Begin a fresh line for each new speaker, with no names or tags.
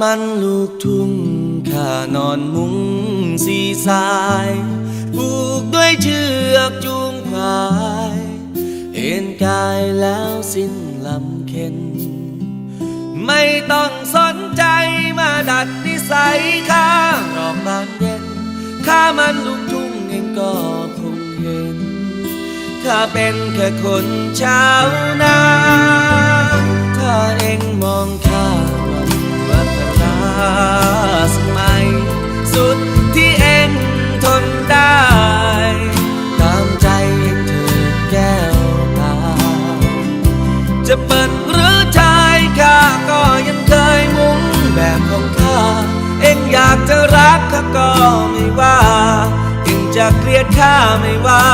มันลูกทุ่งข้านอนมุ้งสีสายผูกด้วยเชือกจูงควายเอ็นกายแล้วสิ้นลำเค็น ไม่ต้องสนใจมาดัดนิสัยข้ารอกบานเย็นข้ามันลูกทุ่งเองก็คงเห็น ข้าเป็นแค่คนชาวนา จะเปิดหรือชายข้าก็ยังเคยมุ้งแบบของข้า เองอยากจะรักข้าก็ไม่ว่าเองจะเกลียดข้าไม่ว่า